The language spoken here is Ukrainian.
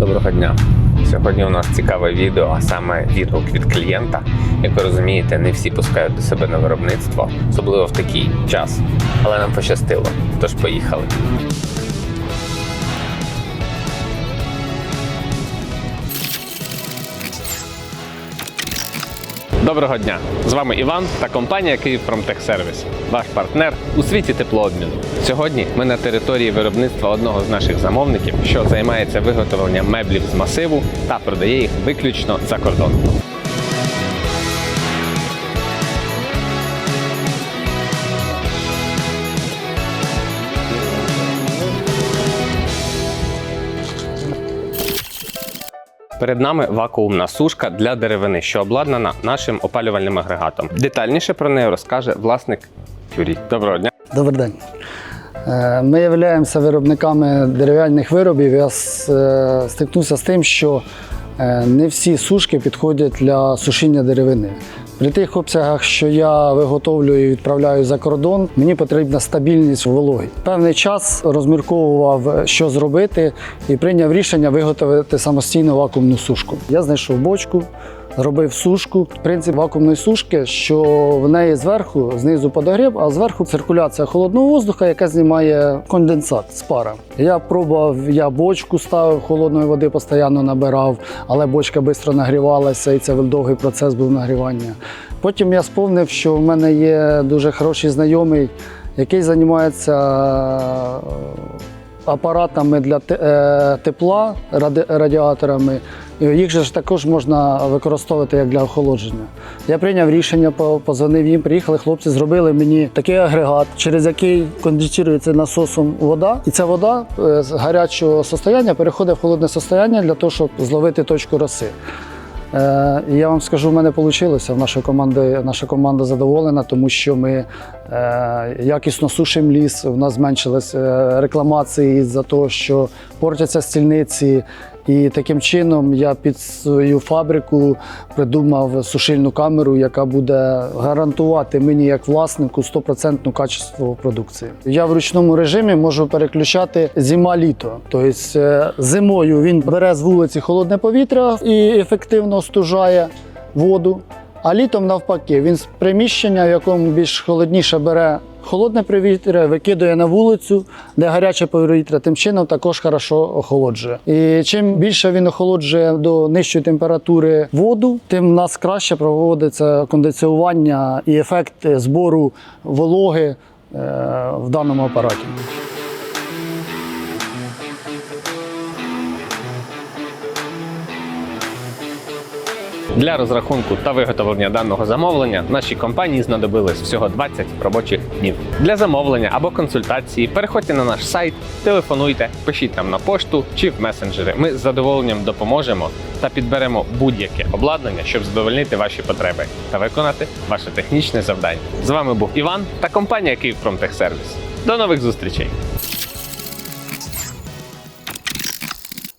Доброго дня. Сьогодні у нас цікаве відео, а саме відгук від клієнта. Як ви розумієте, не всі пускають до себе на виробництво, особливо в такий час. Але нам пощастило. Тож поїхали. Доброго дня! З вами Іван та компанія Київ Промтехсервіс, ваш партнер у світі теплообміну. Сьогодні ми на території виробництва одного з наших замовників, що займається виготовленням меблів з масиву та продає їх виключно за кордон. Перед нами вакуумна сушка для деревини, що обладнана нашим опалювальним агрегатом. Детальніше про неї розкаже власник Юрій. Доброго дня. Добрий день. Е, Ми являємося виробниками дерев'яних виробів. Я е, стикнувся з тим, що е, не всі сушки підходять для сушіння деревини. При тих обсягах, що я виготовлюю і відправляю за кордон, мені потрібна стабільність вологи. Певний час розмірковував, що зробити, і прийняв рішення виготовити самостійну вакуумну сушку. Я знайшов бочку, Робив сушку. Принцип вакуумної сушки, що в неї зверху, знизу подогрів, а зверху циркуляція холодного воздуха, яка знімає конденсат з пара. Я пробував, я бочку ставив, холодної води постійно набирав, але бочка швидко нагрівалася, і це довгий процес був нагрівання. Потім я сповнив, що в мене є дуже хороший знайомий, який займається апаратами для е, тепла, радіаторами. Їх же ж також можна використовувати як для охолодження. Я прийняв рішення, позвонив їм, приїхали хлопці, зробили мені такий агрегат, через який конденсується насосом вода. І ця вода е, з гарячого состояння переходить в холодне состояння для того, щоб зловити точку роси. Е, я вам скажу, в мене вийшло. В нашої команди, наша команда задоволена, тому що ми е, якісно сушимо ліс. У нас зменшились е, рекламації за те, що портяться стільниці. І таким чином я під свою фабрику придумав сушильну камеру, яка буде гарантувати мені як власнику 100% качество продукції. Я в ручному режимі можу переключати зима-літо. Тобто е, зимою він бере з вулиці холодне повітря і ефективно остужає воду. А літом навпаки, він з приміщення, в якому більш холодніше бере холодне повітря, викидує на вулицю, де гаряче повітря, тим чином також хорошо охолоджує. І чим більше він охолоджує до нижчої температури воду, тим в нас краще проводиться кондиціювання і ефект збору вологи е, в даному апараті. Для розрахунку та виготовлення даного замовлення нашій компанії знадобилось всього 20 робочих днів. Для замовлення або консультації переходьте на наш сайт, телефонуйте, пишіть нам на пошту чи в месенджери. Ми з задоволенням допоможемо та підберемо будь-яке обладнання, щоб задовольнити ваші потреби та виконати ваше технічне завдання. З вами був Іван та компанія Київ Промтехсервіс. До нових зустрічей!